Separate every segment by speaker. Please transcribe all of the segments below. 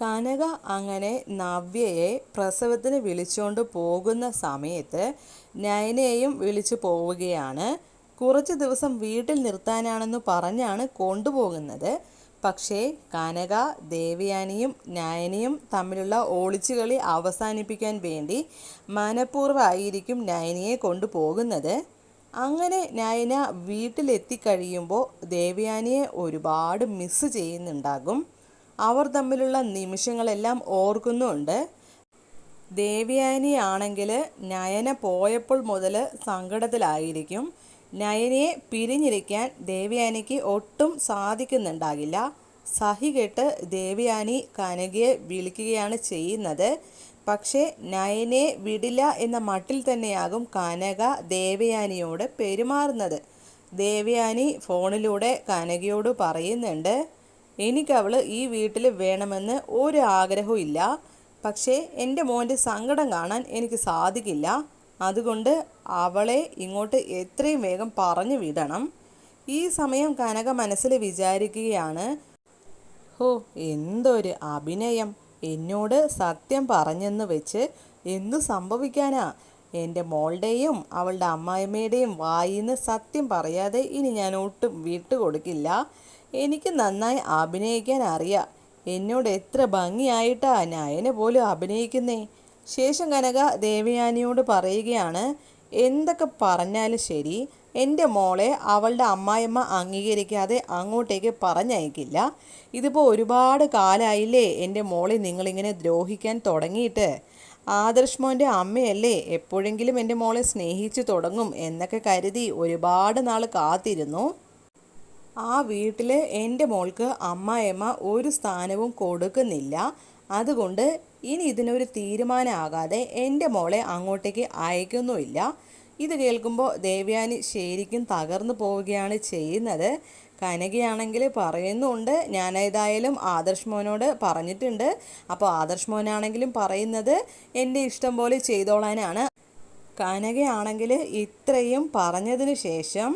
Speaker 1: കനക അങ്ങനെ നവ്യയെ പ്രസവത്തിന് വിളിച്ചുകൊണ്ട് പോകുന്ന സമയത്ത് നയനയെയും വിളിച്ചു പോവുകയാണ്. കുറച്ച് ദിവസം വീട്ടിൽ നിർത്താനാണെന്ന് പറഞ്ഞാണ് കൊണ്ടുപോകുന്നത്. പക്ഷേ കനക ദേവയാനിയും നയനിയും തമ്മിലുള്ള ഒളിച്ചുകളി അവസാനിപ്പിക്കാൻ വേണ്ടി മനഃപൂർവമായിരിക്കും നയനയെ കൊണ്ടുപോകുന്നത്. അങ്ങനെ നയന വീട്ടിലെത്തിക്കഴിയുമ്പോൾ ദേവയാനിയെ ഒരുപാട് മിസ്സ് ചെയ്യുന്നുണ്ടാകും. അവർ തമ്മിലുള്ള നിമിഷങ്ങളെല്ലാം ഓർക്കുന്നുണ്ട്. ദേവയാനി ആണെങ്കിൽ നയന പോയപ്പോൾ മുതൽ സങ്കടത്തിലായിരിക്കും. നയനയെ പിരിഞ്ഞിരിക്കാൻ ദേവയാനിക്ക് ഒട്ടും സാധിക്കുന്നുണ്ടാകില്ല. സഹികെട്ട് ദേവയാനി കനകയെ വിളിക്കുകയാണ് ചെയ്യുന്നത്. പക്ഷേ നയനെ വിടില്ല എന്ന മട്ടിൽ തന്നെയാകും കനക ദേവയാനിയോട് പെരുമാറുന്നത്. ദേവയാനി ഫോണിലൂടെ കനകയോട് പറയുന്നുണ്ട്. എനിക്കവൾ ഈ വീട്ടിൽ വേണമെന്ന് ഒരു ആഗ്രഹവും ഇല്ല. പക്ഷേ എന്റെ മോന്റെ സങ്കടം കാണാൻ എനിക്ക് സാധിക്കില്ല. അതുകൊണ്ട് അവളെ ഇങ്ങോട്ട് എത്രയും വേഗം പറഞ്ഞു വിടണം. ഈ സമയം കനക മനസ്സിൽ വിചാരിക്കുകയാണ് ഹോ എന്തൊരു അഭിനയം. എന്നോട് സത്യം പറഞ്ഞെന്ന് വെച്ച് എന്തു സംഭവിക്കാനാ? എന്റെ മോളുടെയും അവളുടെ അമ്മായിമ്മയുടെയും വായിന്ന് സത്യം പറയാതെ ഇനി ഞാൻ ഒട്ടും വിട്ടുകൊടുക്കില്ല. എനിക്ക് നന്നായി അഭിനയിക്കാൻ അറിയാം. എന്നോട് എത്ര ഭംഗിയായിട്ടാ നയന പോലും അഭിനയിക്കുന്നേ. ശേഷം കനക ദേവയാനിയോട് പറയുകയാണ് എന്തൊക്കെ പറഞ്ഞാലും ശരി എന്റെ മോളെ അവളുടെ അമ്മായിമ്മ അംഗീകരിക്കാതെ അങ്ങോട്ടേക്ക് പറഞ്ഞയക്കില്ല. ഇതിപ്പോൾ ഒരുപാട് കാലമായില്ലേ എന്റെ മോളെ നിങ്ങളിങ്ങനെ ദ്രോഹിക്കാൻ തുടങ്ങിയിട്ട്. ആദർശ് മോന്റെ അമ്മയല്ലേ എപ്പോഴെങ്കിലും എന്റെ മോളെ സ്നേഹിച്ചു തുടങ്ങും എന്നൊക്കെ കരുതി ഒരുപാട് നാൾ കാത്തിരുന്നു. ആ വീട്ടിൽ എന്റെ മോൾക്ക് അമ്മായിയമ്മ ഒരു സ്ഥാനവും കൊടുക്കുന്നില്ല. അതുകൊണ്ട് ഇനി ഇതിനൊരു തീരുമാനമാകാതെ എന്റെ മോളെ അങ്ങോട്ടേക്ക് അയക്കുന്നുമില്ല. ഇത് കേൾക്കുമ്പോൾ ദേവ്യാനി ശരിക്കും തകർന്നു പോവുകയാണ് ചെയ്യുന്നത്. കനകയാണെങ്കിൽ പറയുന്നുണ്ട് ഞാനേതായാലും ആദർശ് മോനോട് പറഞ്ഞിട്ടുണ്ട്. അപ്പോൾ ആദർശ് മോനാണെങ്കിലും പറയുന്നത് എന്റെ ഇഷ്ടം പോലെ ചെയ്തോളാനാണ്. കനകയാണെങ്കിൽ ഇത്രയും പറഞ്ഞതിന് ശേഷം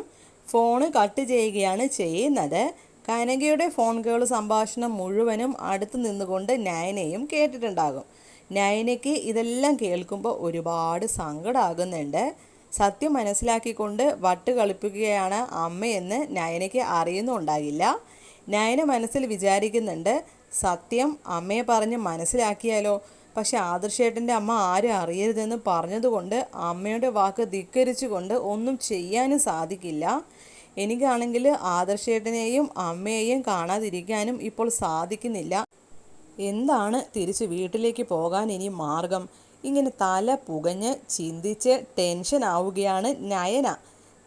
Speaker 1: ഫോണ് കട്ട് ചെയ്യുകയാണ് ചെയ്യുന്നത്. കനകയുടെ ഫോൺ കോൾ സംഭാഷണം മുഴുവനും അടുത്ത് നിന്നുകൊണ്ട് നയനയും കേട്ടിട്ടുണ്ടാകും. നയനയ്ക്ക് ഇതെല്ലാം കേൾക്കുമ്പോൾ ഒരുപാട് സങ്കടമാകുന്നുണ്ട് സത്യം മനസ്സിലാക്കിക്കൊണ്ട് വട്ട് കളിപ്പിക്കുകയാണ് അമ്മയെന്ന് നയനയ്ക്ക് അറിയുന്നുണ്ടാകില്ല. നയന മനസ്സിൽ വിചാരിക്കുന്നുണ്ട് സത്യം അമ്മയെ പറഞ്ഞ് മനസ്സിലാക്കിയാലോ? പക്ഷെ ആദർശേട്ടന്റെ അമ്മ ആരും അറിയരുതെന്ന് പറഞ്ഞതുകൊണ്ട് അമ്മയുടെ വാക്ക് ധിക്കരിച്ചുകൊണ്ട് ഒന്നും ചെയ്യാനും സാധിക്കില്ല. എനിക്കാണെങ്കിൽ ആദർശേട്ടനെയും അമ്മയെയും കാണാതിരിക്കാനും ഇപ്പോൾ സാധിക്കുന്നില്ല. എന്താണ് തിരിച്ച് വീട്ടിലേക്ക് പോകാൻ ഇനി മാർഗം? ഇങ്ങനെ തല പുകഞ്ഞ് ചിന്തിച്ച് ടെൻഷൻ ആവുകയാണ് നയന.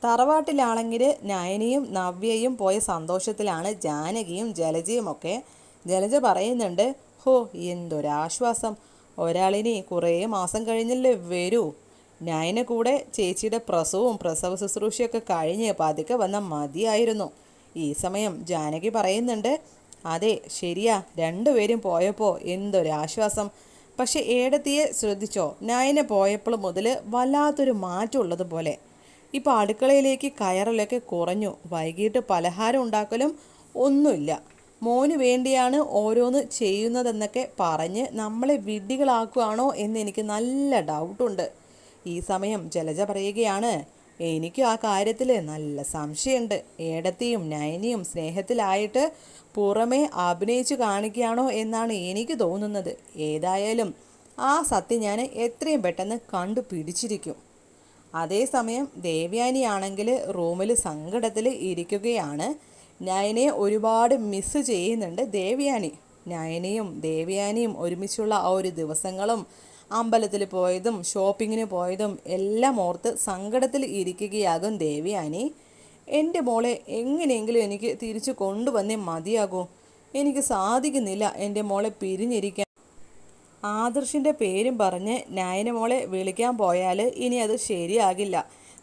Speaker 1: തറവാട്ടിലാണെങ്കിൽ നയനയും നവ്യയും പോയ സന്തോഷത്തിലാണ് ജാനകിയും ജലജയും ഒക്കെ ജലജ പറയുന്നുണ്ട് ഹോ എന്തൊരാശ്വാസം. ഒരാളിനി കുറേ മാസം കഴിഞ്ഞല്ലേ വരൂ. നയന കൂടെ ചേച്ചിയുടെ പ്രസവവും പ്രസവ ശുശ്രൂഷയൊക്കെ കഴിഞ്ഞ് പതുക്കെ വന്ന മതിയായിരുന്നു. ഈ സമയം ജാനകി പറയുന്നുണ്ട് അതെ ശരിയാ രണ്ടുപേരും പോയപ്പോൾ എന്തൊരാശ്വാസം. പക്ഷെ ഏടത്തിയെ ശ്രദ്ധിച്ചോ നയന പോയപ്പോൾ മുതൽ വല്ലാത്തൊരു മാറ്റം ഉള്ളതുപോലെ ഇപ്പോൾ അടുക്കളയിലേക്ക് കയറലൊക്കെ കുറഞ്ഞു. വൈകിട്ട് പലഹാരം ഉണ്ടാക്കലും ഒന്നുമില്ല. മോന് വേണ്ടിയാണ് ഓരോന്ന് ചെയ്യുന്നതെന്നൊക്കെ പറഞ്ഞ് നമ്മളെ വിഡ്ഢികളാക്കുകയാണോ എന്ന് എനിക്ക് നല്ല ഡൗട്ടുണ്ട്. ഈ സമയം ജലജ പറയുകയാണ് എനിക്കും ആ കാര്യത്തിൽ നല്ല സംശയമുണ്ട്. ഏടത്തിയും നയനിയും സ്നേഹത്തിലായിട്ട് പുറമേ അഭിനയിച്ചു കാണിക്കുകയാണോ എന്നാണ് എനിക്ക് തോന്നുന്നത്. ഏതായാലും ആ സത്യം ഞാൻ എത്രയും പെട്ടെന്ന് കണ്ടുപിടിച്ചിരിക്കും. അതേസമയം ദേവ്യാനിയാണെങ്കിൽ റൂമിൽ സങ്കടത്തിൽ ഇരിക്കുകയാണ്. നയനയെ ഒരുപാട് മിസ് ചെയ്യുന്നുണ്ട്. ദേവയാനി നയനയും ദേവയാനിയും ഒരുമിച്ചുള്ള ആ ഒരു ദിവസങ്ങളും അമ്പലത്തിൽ പോയതും ഷോപ്പിങ്ങിന് പോയതും എല്ലാം ഓർത്ത് സങ്കടത്തിൽ ഇരിക്കുകയാകും ദേവയാനി. എന്റെ മോളെ എങ്ങനെയെങ്കിലും എനിക്ക് തിരിച്ചു കൊണ്ടുവന്നേ മതിയാകൂ. എനിക്ക് സാധിക്കുന്നില്ല എന്റെ മോളെ പിരിഞ്ഞിരിക്കാൻ. ആദർശിന്റെ പേരും പറഞ്ഞ് നയന മോളെ വിളിക്കാൻ പോയാൽ ഇനി അത് ശരിയാകില്ല.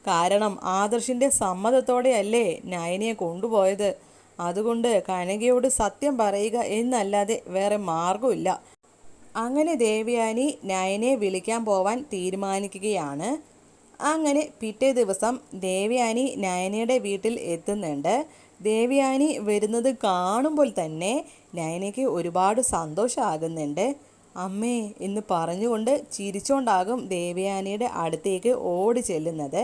Speaker 1: കാരണം ആദർശിന്റെ സമ്മതത്തോടെയല്ലേ നയനയെ കൊണ്ടുപോയത്. അതുകൊണ്ട് കനകയോട് സത്യം പറയുക എന്നല്ലാതെ വേറെ മാർഗമില്ല അങ്ങനെ ദേവയാനി നയനെ വിളിക്കാൻ പോവാൻ തീരുമാനിക്കുകയാണ്. അങ്ങനെ പിറ്റേ ദിവസം ദേവയാനി നയനയുടെ വീട്ടിൽ എത്തുന്നുണ്ട്. ദേവയാനി വരുന്നത് കാണുമ്പോൾ തന്നെ നയനയ്ക്ക് ഒരുപാട് സന്തോഷമാകുന്നുണ്ട്. അമ്മേ എന്ന് പറഞ്ഞുകൊണ്ട് ചിരിച്ചുകൊണ്ടാകും ദേവയാനിയുടെ അടുത്തേക്ക് ഓടി ചെല്ലുന്നത്.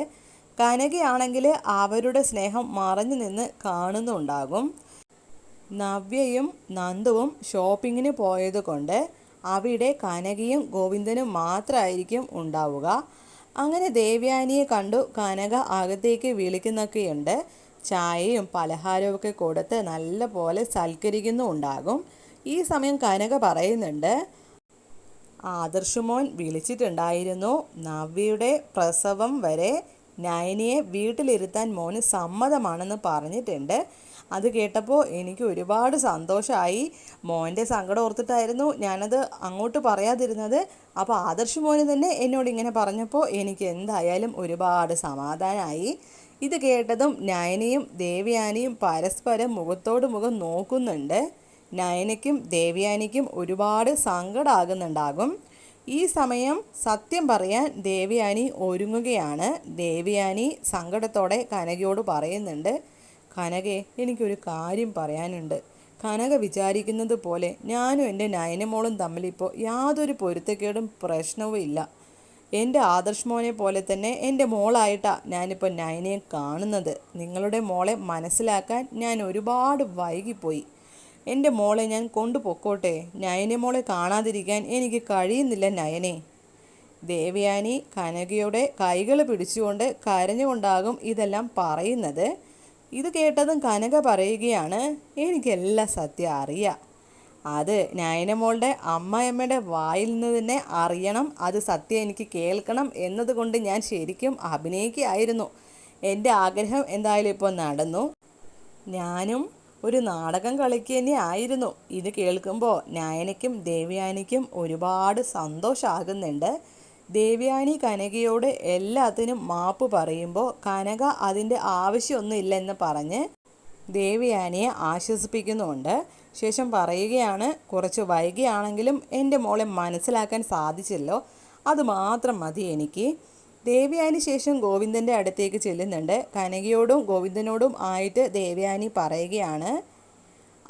Speaker 1: കനകയാണെങ്കിൽ അവരുടെ സ്നേഹം മറഞ്ഞു നിന്ന് കാണുന്നുണ്ടാകും. നവ്യയും നന്ദുവും ഷോപ്പിങ്ങിന് പോയത് കൊണ്ട് അവിടെ കനകയും ഗോവിന്ദനും മാത്രമായിരിക്കും ഉണ്ടാവുക. അങ്ങനെ ദേവ്യാനിയെ കണ്ടു കനക അകത്തേക്ക് വിളിക്കുന്നൊക്കെയുണ്ട്. ചായയും പലഹാരവും കൊടുത്ത് നല്ല പോലെ സൽക്കരിക്കുന്നുണ്ടാകും. ഈ സമയം കനക പറയുന്നുണ്ട് ആദർശുമോൻ വിളിച്ചിട്ടുണ്ടായിരുന്നു. നവ്യയുടെ പ്രസവം വരെ നയനിയെ വീട്ടിലിരുത്താൻ മോന് സമ്മതമാണെന്ന് പറഞ്ഞിട്ടുണ്ട്. അത് കേട്ടപ്പോൾ എനിക്ക് ഒരുപാട് സന്തോഷമായി. മോന്റെ സങ്കടം ഓർത്തിട്ടായിരുന്നു ഞാനത് അങ്ങോട്ട് പറയാതിരുന്നത്. അപ്പോൾ ആദർശ് മോന് തന്നെ എന്നോട് ഇങ്ങനെ പറഞ്ഞപ്പോൾ എനിക്ക് എന്തായാലും ഒരുപാട് സമാധാനമായി. ഇത് കേട്ടതും നയനയും ദേവയാനിയും പരസ്പരം മുഖത്തോട് മുഖം നോക്കുന്നുണ്ട്. നയനയ്ക്കും ദേവയാനിക്കും ഒരുപാട് സങ്കടമാകുന്നുണ്ടാകും ഈ സമയം സത്യം പറയാൻ ദേവയാനി ഒരുങ്ങുകയാണ്. ദേവയാനി സങ്കടത്തോടെ കനകയോട് പറയുന്നുണ്ട് കനകെ എനിക്കൊരു കാര്യം പറയാനുണ്ട്. കനക വിചാരിക്കുന്നത് പോലെ ഞാനും എന്റെ നയനമോളും തമ്മിലിപ്പോൾ യാതൊരു പൊരുത്തക്കേടും പ്രശ്നവും ഇല്ല. എന്റെ ആദർശ് മോനെ പോലെ തന്നെ എന്റെ മോളായിട്ടാണ് ഞാനിപ്പോൾ നയനയെ കാണുന്നത്. നിങ്ങളുടെ മോളെ മനസ്സിലാക്കാൻ ഞാൻ ഒരുപാട് വൈകിപ്പോയി. എന്റെ മോളെ ഞാൻ കൊണ്ടുപൊക്കോട്ടെ നയനെ മോളെ കാണാതിരിക്കാൻ എനിക്ക് കഴിയുന്നില്ല നയനെ. ദേവയാനി കനകയുടെ കൈകൾ പിടിച്ചുകൊണ്ട് കരഞ്ഞുകൊണ്ടാകും ഇതെല്ലാം പറയുന്നത്. ഇത് കേട്ടതും കനക പറയുകയാണ് എനിക്കെല്ലാം സത്യം അറിയാം. അത് നയനമോളുടെ അമ്മയമ്മയുടെ വായിൽ നിന്ന് തന്നെ അറിയണം. അത് സത്യം എനിക്ക് കേൾക്കണം എന്നതുകൊണ്ട് ഞാൻ ശരിക്കും അഭിനയിക്കുകയായിരുന്നു. എന്റെ ആഗ്രഹം എന്തായാലും ഇപ്പോൾ നടന്നു. ഞാനും ഒരു നാടകം കളിക്കുക ആയിരുന്നു. ഇത് കേൾക്കുമ്പോൾ നയനയ്ക്കും ദേവയാനിക്കും ഒരുപാട് സന്തോഷമാകുന്നുണ്ട് ദേവയാനി കനകയോട് എല്ലാത്തിനും മാപ്പ് പറയുമ്പോൾ കനക അതിന്റെ ആവശ്യമൊന്നുമില്ലെന്ന് പറഞ്ഞ് ദേവയാനിയെ ആശ്വസിപ്പിക്കുന്നുണ്ട്. ശേഷം പറയുകയാണ് കുറച്ച് വൈകിയാണെങ്കിലും എന്റെ മോളെ മനസ്സിലാക്കാൻ സാധിച്ചല്ലോ. അത് മാത്രം മതി എനിക്ക്. ദേവയാനി ശേഷം ഗോവിന്ദന്റെ അടുത്തേക്ക് ചെല്ലുന്നുണ്ട്. കനകയോടും ഗോവിന്ദനോടും ആയിട്ട് ദേവയാനി പറയുകയാണ്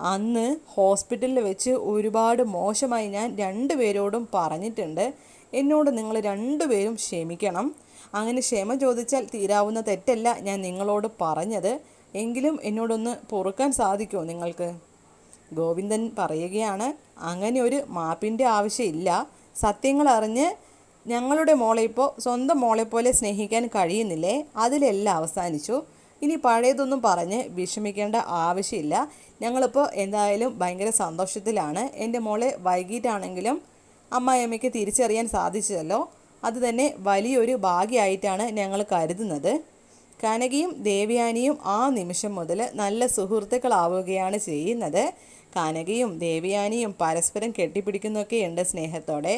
Speaker 1: അന്ന് ഹോസ്പിറ്റലിൽ വെച്ച് ഒരുപാട് മോശമായി ഞാൻ രണ്ടുപേരോടും പറഞ്ഞിട്ടുണ്ട്. എന്നോട് നിങ്ങൾ രണ്ടുപേരും ക്ഷമിക്കണം. അങ്ങനെ ക്ഷമ ചോദിച്ചാൽ തീരാവുന്ന തെറ്റല്ല ഞാൻ നിങ്ങളോട് പറഞ്ഞത്. എങ്കിലും എന്നോടൊന്ന് പൊറുക്കാൻ സാധിക്കുമോ നിങ്ങൾക്ക്? ഗോവിന്ദൻ പറയുകയാണ് അങ്ങനെ ഒരു മാപ്പിന്റെ ആവശ്യമില്ല. സത്യങ്ങൾ അറിഞ്ഞ് ഞങ്ങളുടെ മോളെ ഇപ്പോൾ സ്വന്തം മോളെ പോലെ സ്നേഹിക്കാൻ കഴിയുന്നില്ലേ? അതിലെല്ലാം അവസാനിച്ചു. ഇനി പഴയതൊന്നും പറഞ്ഞ് വിഷമിക്കേണ്ട ആവശ്യമില്ല. ഞങ്ങളിപ്പോൾ എന്തായാലും ഭയങ്കര സന്തോഷത്തിലാണ്. എന്റെ മോളെ വൈകിട്ടാണെങ്കിലും അമ്മായിയമ്മയ്ക്ക് തിരിച്ചറിയാൻ സാധിച്ചതല്ലോ അത് തന്നെ വലിയൊരു ഭാഗ്യമായിട്ടാണ് ഞങ്ങൾ കരുതുന്നത്. കനകയും ദേവയാനിയും ആ നിമിഷം മുതൽ നല്ല സുഹൃത്തുക്കളാവുകയാണ് ചെയ്യുന്നത്. കനകയും ദേവയാനിയും പരസ്പരം കെട്ടിപ്പിടിക്കുന്നൊക്കെയുണ്ട് സ്നേഹത്തോടെ.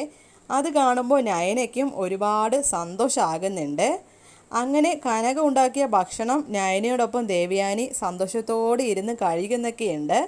Speaker 1: അത് കാണുമ്പോൾ നയനയ്ക്കും ഒരുപാട് സന്തോഷമാകുന്നുണ്ട് അങ്ങനെ കനക ഉണ്ടാക്കിയ ഭക്ഷണം നയനയോടൊപ്പം ദേവയാനി സന്തോഷത്തോടെ ഇരുന്ന് കഴിക്കുന്നൊക്കെയുണ്ട്.